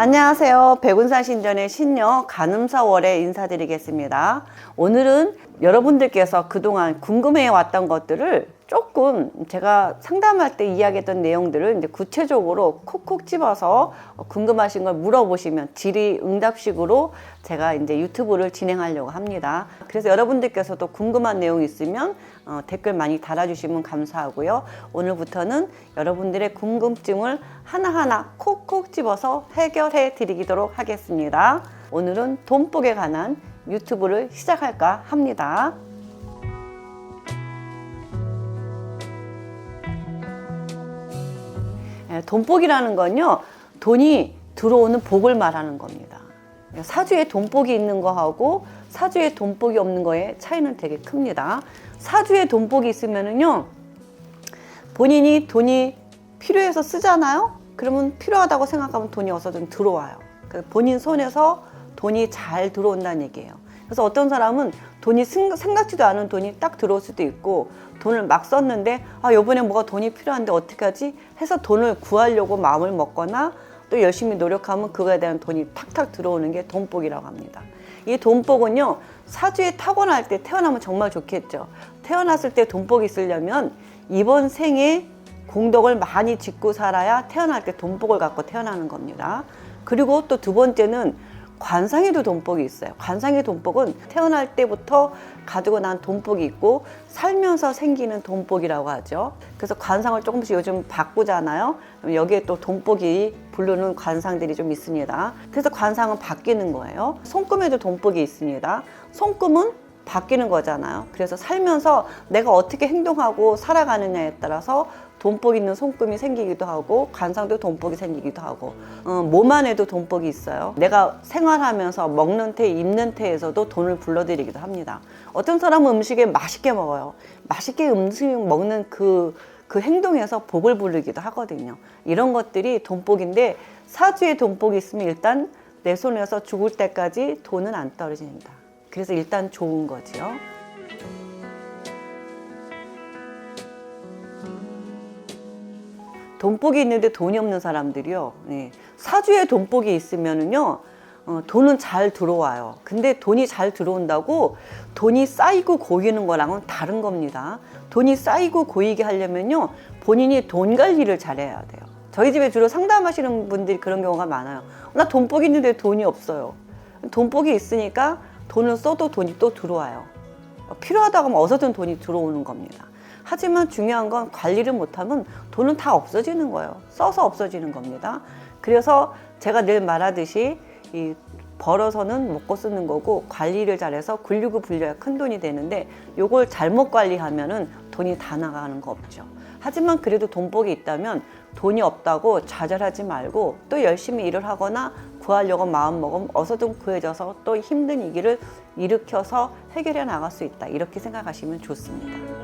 안녕하세요. 백운산 신전의 신녀 간음사월에 인사드리겠습니다. 오늘은 여러분들께서 그동안 궁금해 왔던 것들을 조금 제가 상담할 때 이야기했던 내용들을 이제 구체적으로 콕콕 집어서 궁금하신 걸 물어보시면 질의 응답식으로 제가 이제 유튜브를 진행하려고 합니다. 그래서 여러분들께서도 궁금한 내용 있으면 어, 댓글 많이 달아주시면 감사하고요. 오늘부터는 여러분들의 궁금증을 하나하나 콕콕 집어서 해결해 드리도록 하겠습니다. 오늘은 돈복에 관한 유튜브를 시작할까 합니다. 돈복이라는 건요, 돈이 들어오는 복을 말하는 겁니다. 사주에 돈복이 있는 거하고 사주에 돈복이 없는 거의 차이는 되게 큽니다. 사주에 돈복이 있으면은요, 본인이 돈이 필요해서 쓰잖아요? 그러면 필요하다고 생각하면 돈이 어서든 들어와요. 본인 손에서 돈이 잘 들어온다는 얘기예요. 그래서 어떤 사람은 돈이 생- 생각지도 않은 돈이 딱 들어올 수도 있고 돈을 막 썼는데 아 요번에 뭐가 돈이 필요한데 어떻게 하지 해서 돈을 구하려고 마음을 먹거나 또 열심히 노력하면 그거에 대한 돈이 탁탁 들어오는 게 돈복이라고 합니다. 이 돈복은요 사주에 타고날 때 태어나면 정말 좋겠죠. 태어났을 때 돈복이 있으려면 이번 생에 공덕을 많이 짓고 살아야 태어날 때 돈복을 갖고 태어나는 겁니다. 그리고 또 두 번째는 관상에도 돈복이 있어요. 관상의 돈복은 태어날 때부터 가지고 난 돈복이 있고 살면서 생기는 돈복이라고 하죠. 그래서 관상을 조금씩 요즘 바꾸잖아요. 여기에 또 돈복이 부르는 관상들이 좀 있습니다. 그래서 관상은 바뀌는 거예요. 손금에도 돈복이 있습니다. 손금은 바뀌는 거잖아요. 그래서 살면서 내가 어떻게 행동하고 살아가느냐에 따라서 돈복 있는 손금이 생기기도 하고 관상도 돈복이 생기기도 하고 어, 몸 안에도 돈복이 있어요. 내가 생활하면서 먹는 테, 입는 태에서도 돈을 불러들이기도 합니다. 어떤 사람은 음식에 맛있게 먹어요. 맛있게 음식 먹는 그, 그 행동에서 복을 부르기도 하거든요. 이런 것들이 돈복인데 사주에 돈복이 있으면 일단 내 손에서 죽을 때까지 돈은 안 떨어진다. 그래서 일단 좋은 거지요. 돈복이 있는데 돈이 없는 사람들이요. 네. 사주에 돈복이 있으면은요, 어, 돈은 잘 들어와요. 근데 돈이 잘 들어온다고 돈이 쌓이고 고이는 거랑은 다른 겁니다. 돈이 쌓이고 고이게 하려면요, 본인이 돈 관리를 잘해야 돼요. 저희 집에 주로 상담하시는 분들이 그런 경우가 많아요. 나 돈복이 있는데 돈이 없어요. 돈복이 있으니까 돈을 써도 돈이 또 들어와요. 필요하다고 하면 어서든 돈이 들어오는 겁니다. 하지만 중요한 건 관리를 못하면 돈은 다 없어지는 거예요. 써서 없어지는 겁니다. 그래서 제가 늘 말하듯이 이 벌어서는 먹고 쓰는 거고 관리를 잘해서 굴리고 불려야 큰 돈이 되는데 요걸 잘못 관리하면은 돈이 다 나가는 거 없죠. 하지만 그래도 돈복이 있다면 돈이 없다고 좌절하지 말고 또 열심히 일을 하거나 구하려고 마음 먹으면 어서든 구해져서 또 힘든 이 길을 일으켜서 해결해 나갈 수 있다. 이렇게 생각하시면 좋습니다.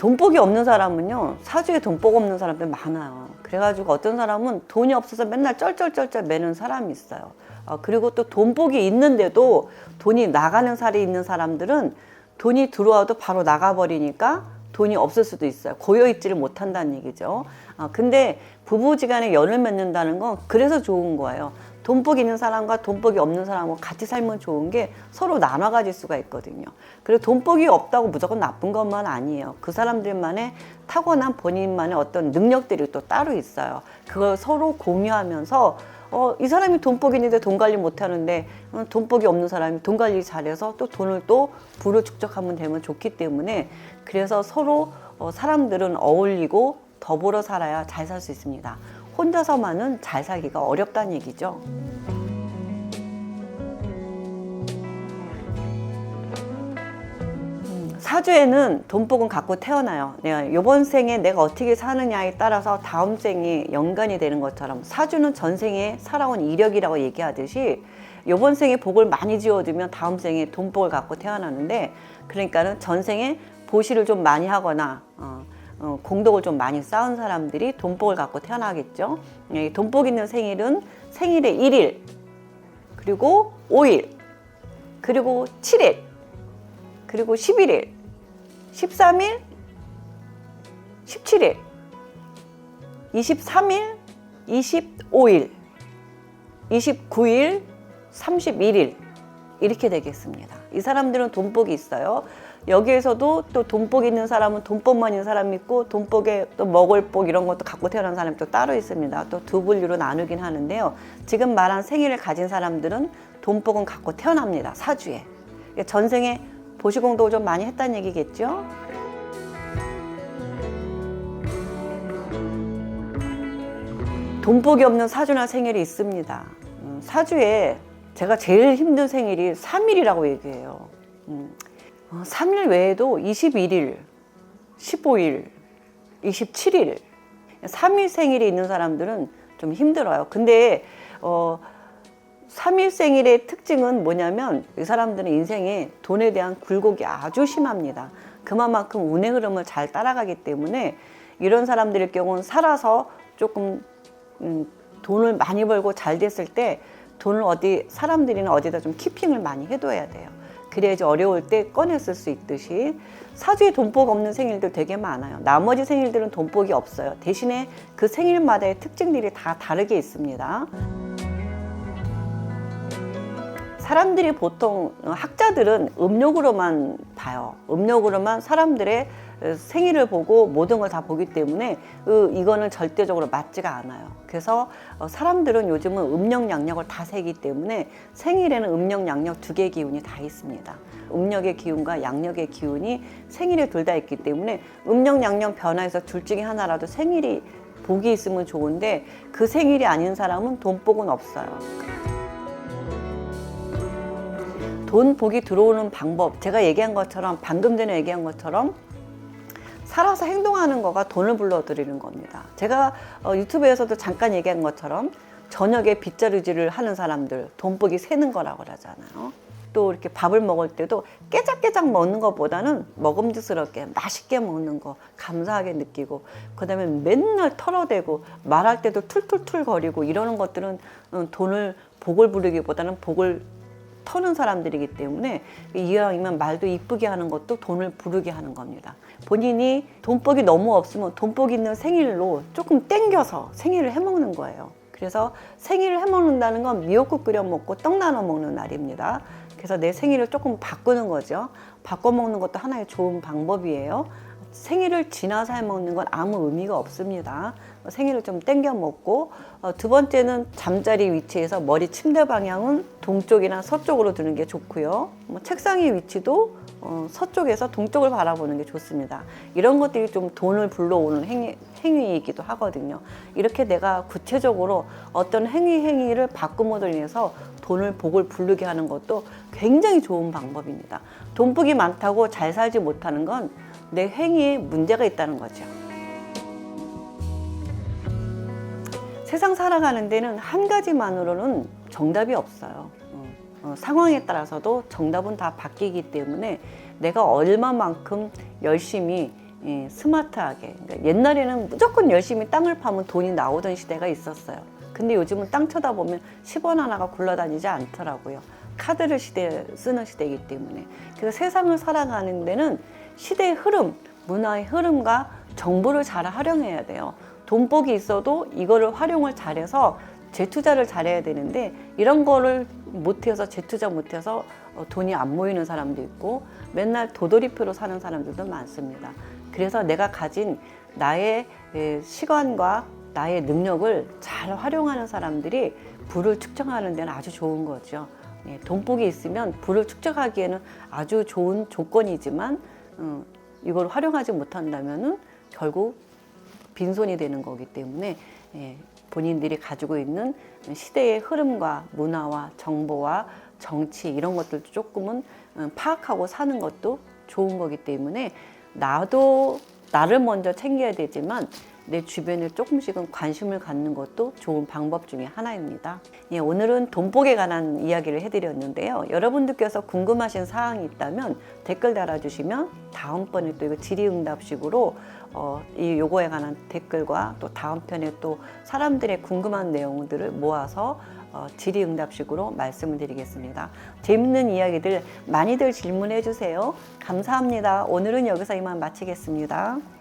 돈복이 없는 사람은요 사주에 돈복 없는 사람들 많아요. 그래가지고 어떤 사람은 돈이 없어서 맨날 쩔쩔쩔쩔 매는 사람이 있어요. 어, 그리고 또 돈복이 있는데도 돈이 나가는 살이 있는 사람들은 돈이 들어와도 바로 나가버리니까 돈이 없을 수도 있어요. 고여 있지를 못한다는 얘기죠. 어, 근데 부부지간에 연을 맺는다는 건 그래서 좋은 거예요 돈복이 있는 사람과 돈복이 없는 사람하고 같이 살면 좋은 게 서로 나눠 가질 수가 있거든요. 그리고 돈복이 없다고 무조건 나쁜 것만 아니에요. 그 사람들만의 타고난 본인만의 어떤 능력들이 또 따로 있어요. 그걸 서로 공유하면서 어, 이 사람이 돈복이 있는데 돈 관리 못 하는데 어, 돈복이 없는 사람이 돈 관리 잘해서 또 돈을 또 부를 축적하면 되면 좋기 때문에 그래서 서로 어, 사람들은 어울리고 더불어 살아야 잘 살 수 있습니다. 혼자서만은 잘 살기가 어렵다는 얘기죠. 음, 사주에는 돈복은 갖고 태어나요. 내가 이번 생에 내가 어떻게 사느냐에 따라서 다음 생에 연관이 되는 것처럼 사주는 전생에 살아온 이력이라고 얘기하듯이 이번 생에 복을 많이 지어두면 다음 생에 돈복을 갖고 태어나는데 그러니까는 전생에 보시를 좀 많이 하거나 어, 어, 공덕을 좀 많이 쌓은 사람들이 돈복을 갖고 태어나겠죠. 예, 돈복 있는 생일은 생일의 1일, 그리고 5일, 그리고 7일, 그리고 11일, 13일, 17일, 23일, 25일, 29일, 31일 이렇게 되겠습니다. 이 사람들은 돈복이 있어요. 여기에서도 또 돈복 있는 사람은 돈복만 있는 사람이 있고 돈복에 또 먹을 복 이런 것도 갖고 태어난 사람이 또 따로 있습니다. 또 두 분류로 나누긴 하는데요. 지금 말한 생일을 가진 사람들은 돈복은 갖고 태어납니다. 사주에. 전생에 보시공도 좀 많이 했다는 얘기겠죠? 돈복이 없는 사주나 생일이 있습니다. 음, 사주에 제가 제일 힘든 생일이 3일이라고 얘기해요. 음, 어, 3일 외에도 21일, 15일, 27일, 3일 생일이 있는 사람들은 좀 힘들어요. 근데 어, 3일 생일의 특징은 뭐냐면 이 사람들은 인생에 돈에 대한 굴곡이 아주 심합니다. 그만큼 운의 흐름을 잘 따라가기 때문에 이런 사람들의 경우는 살아서 조금 음, 돈을 많이 벌고 잘 됐을 때 돈을 어디 사람들이나 어디다 좀 키핑을 많이 해둬야 돼요. 그래야지 어려울 때 꺼냈을 수 있듯이 사주에 돈복 없는 생일들 되게 많아요. 나머지 생일들은 돈복이 없어요. 대신에 그 생일마다의 특징들이 다 다르게 있습니다. 사람들이 보통 학자들은 음력으로만 봐요. 음력으로만 사람들의 생일을 보고 모든 걸 다 보기 때문에 그 이거는 절대적으로 맞지가 않아요. 그래서 어, 사람들은 요즘은 음력 양력을 다 세기 때문에 생일에는 음력 양력 두 개의 기운이 다 있습니다. 음력의 기운과 양력의 기운이 생일에 둘 다 있기 때문에 음력 양력 변화해서 둘 중에 하나라도 생일이 복이 있으면 좋은데 그 생일이 아닌 사람은 돈복은 없어요. 돈 복이 들어오는 방법 제가 얘기한 것처럼 방금 전에 얘기한 것처럼 살아서 행동하는 거가 돈을 불러들이는 겁니다. 제가 어, 유튜브에서도 잠깐 얘기한 것처럼 저녁에 빗자루질을 하는 사람들 돈복이 새는 거라고 그러잖아요. 또 이렇게 밥을 먹을 때도 깨작깨작 먹는 것보다는 먹음직스럽게 맛있게 먹는 거 감사하게 느끼고 그다음에 맨날 털어대고 말할 때도 툴툴툴 거리고 이러는 것들은 음, 돈을 복을 부르기보다는 복을 터는 사람들이기 때문에 이왕이면 말도 이쁘게 하는 것도 돈을 부르게 하는 겁니다. 본인이 돈복이 너무 없으면 돈복 있는 생일로 조금 땡겨서 생일을 해먹는 거예요. 그래서 생일을 해먹는다는 건 미역국 끓여 먹고 떡 나눠 먹는 날입니다. 그래서 내 생일을 조금 바꾸는 거죠. 바꿔 먹는 것도 하나의 좋은 방법이에요. 생일을 지나서 해 먹는 건 아무 의미가 없습니다. 생일을 좀 땡겨 먹고 어, 두 번째는 잠자리 위치에서 머리 침대 방향은 동쪽이나 서쪽으로 두는 게 좋고요. 뭐 책상의 위치도 어, 서쪽에서 동쪽을 바라보는 게 좋습니다. 이런 것들이 좀 돈을 불러오는 행위, 행위이기도 하거든요. 이렇게 내가 구체적으로 어떤 행위 행위를 바꿈으로 인해서 돈을 복을 부르게 하는 것도 굉장히 좋은 방법입니다. 돈복이 많다고 잘 살지 못하는 건 내 행위에 문제가 있다는 거죠. 세상 살아가는 데는 한 가지만으로는 정답이 없어요. 어, 어, 상황에 따라서도 정답은 다 바뀌기 때문에 내가 얼마만큼 열심히 예, 스마트하게 그러니까 옛날에는 무조건 열심히 땅을 파면 돈이 나오던 시대가 있었어요. 근데 요즘은 땅 쳐다보면 10원 하나가 굴러다니지 않더라고요. 카드를 시대 쓰는 시대이기 때문에 그래서 세상을 살아가는 데는 시대의 흐름, 문화의 흐름과 정보를 잘 활용해야 돼요. 돈복이 있어도 이거를 활용을 잘해서 재투자를 잘해야 되는데 이런 거를 못해서 재투자 못해서 어, 돈이 안 모이는 사람도 있고 맨날 도돌이표로 사는 사람들도 많습니다. 그래서 내가 가진 나의 예, 시간과 나의 능력을 잘 활용하는 사람들이 부를 측정하는 데는 아주 좋은 거죠. 예, 돈복이 있으면 부를 축적하기에는 아주 좋은 조건이지만 음, 이걸 활용하지 못한다면은 결국 빈손이 되는 거기 때문에 예, 본인들이 가지고 있는 시대의 흐름과 문화와 정보와 정치 이런 것들도 조금은 음, 파악하고 사는 것도 좋은 거기 때문에 나도 나를 먼저 챙겨야 되지만 내 주변에 조금씩은 관심을 갖는 것도 좋은 방법 중에 하나입니다. 예, 오늘은 돈복에 관한 이야기를 해드렸는데요. 여러분들께서 궁금하신 사항이 있다면 댓글 달아주시면 다음번에 또 이거 질의응답식으로 어, 이 요거에 관한 댓글과 또 다음 편에 또 사람들의 궁금한 내용들을 모아서 어, 질의응답식으로 말씀을 드리겠습니다. 재밌는 이야기들 많이들 질문해 주세요. 감사합니다. 오늘은 여기서 이만 마치겠습니다.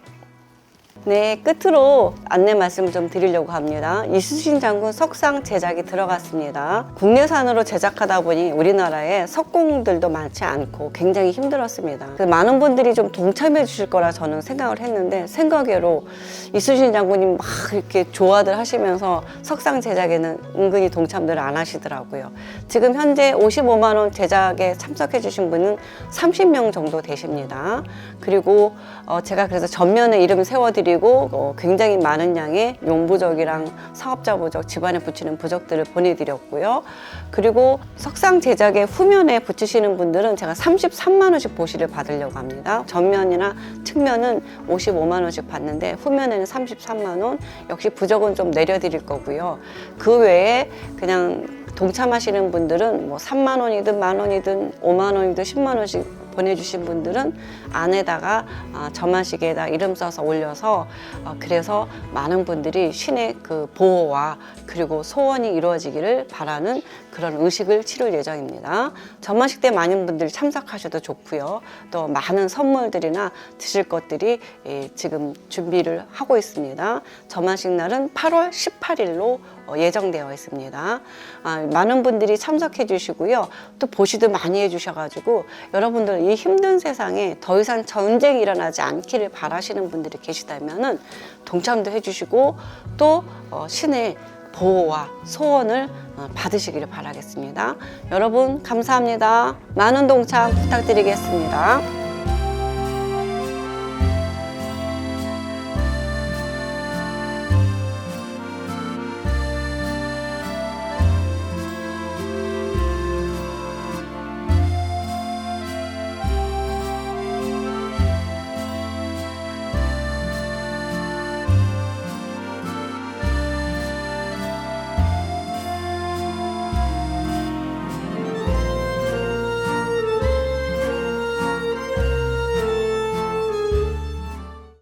네, 끝으로 안내 말씀을 좀 드리려고 합니다. 이수신 장군 석상 제작이 들어갔습니다. 국내산으로 제작하다 보니 우리나라에 석공들도 많지 않고 굉장히 힘들었습니다. 많은 분들이 좀 동참해 주실 거라 저는 생각을 했는데 생각외로 이수신 장군님 막 이렇게 조화들 하시면서 석상 제작에는 은근히 동참들을 안 하시더라고요. 지금 현재 55만 원 제작에 참석해 주신 분은 30명 정도 되십니다. 그리고 어, 제가 그래서 전면에 이름 세워드리고 어, 굉장히 많은 양의 용부적이랑 사업자 부적, 집안에 붙이는 부적들을 보내드렸고요. 그리고 석상 제작의 후면에 붙이시는 분들은 제가 33만 원씩 보시를 받으려고 합니다. 전면이나 측면은 55만 원씩 받는데 후면에는 33만 원. 역시 부적은 좀 내려드릴 거고요. 그 외에 그냥 동참하시는 분들은 뭐 3만 원이든 만 원이든 5만 원이든 10만 원씩 보내주신 분들은 안에다가 아, 점화시계에다 이름 써서 올려서 어, 그래서 많은 분들이 신의 그 보호와 그리고 소원이 이루어지기를 바라는 그런 의식을 치를 예정입니다. 점화식 때 많은 분들이 참석하셔도 좋고요. 또 많은 선물들이나 드실 것들이 예, 지금 준비를 하고 있습니다. 점화식 날은 8월 18일로 어, 예정되어 있습니다. 아, 많은 분들이 참석해 주시고요. 또 보시도 많이 해 주셔가지고 여러분들 이 힘든 세상에 더 이상 전쟁이 일어나지 않기를 바라시는 분들이 계시다면은 동참도 해 주시고 또 어, 신의 보호와 소원을 어, 받으시기를 바라겠습니다. 여러분 감사합니다. 많은 동참 부탁드리겠습니다.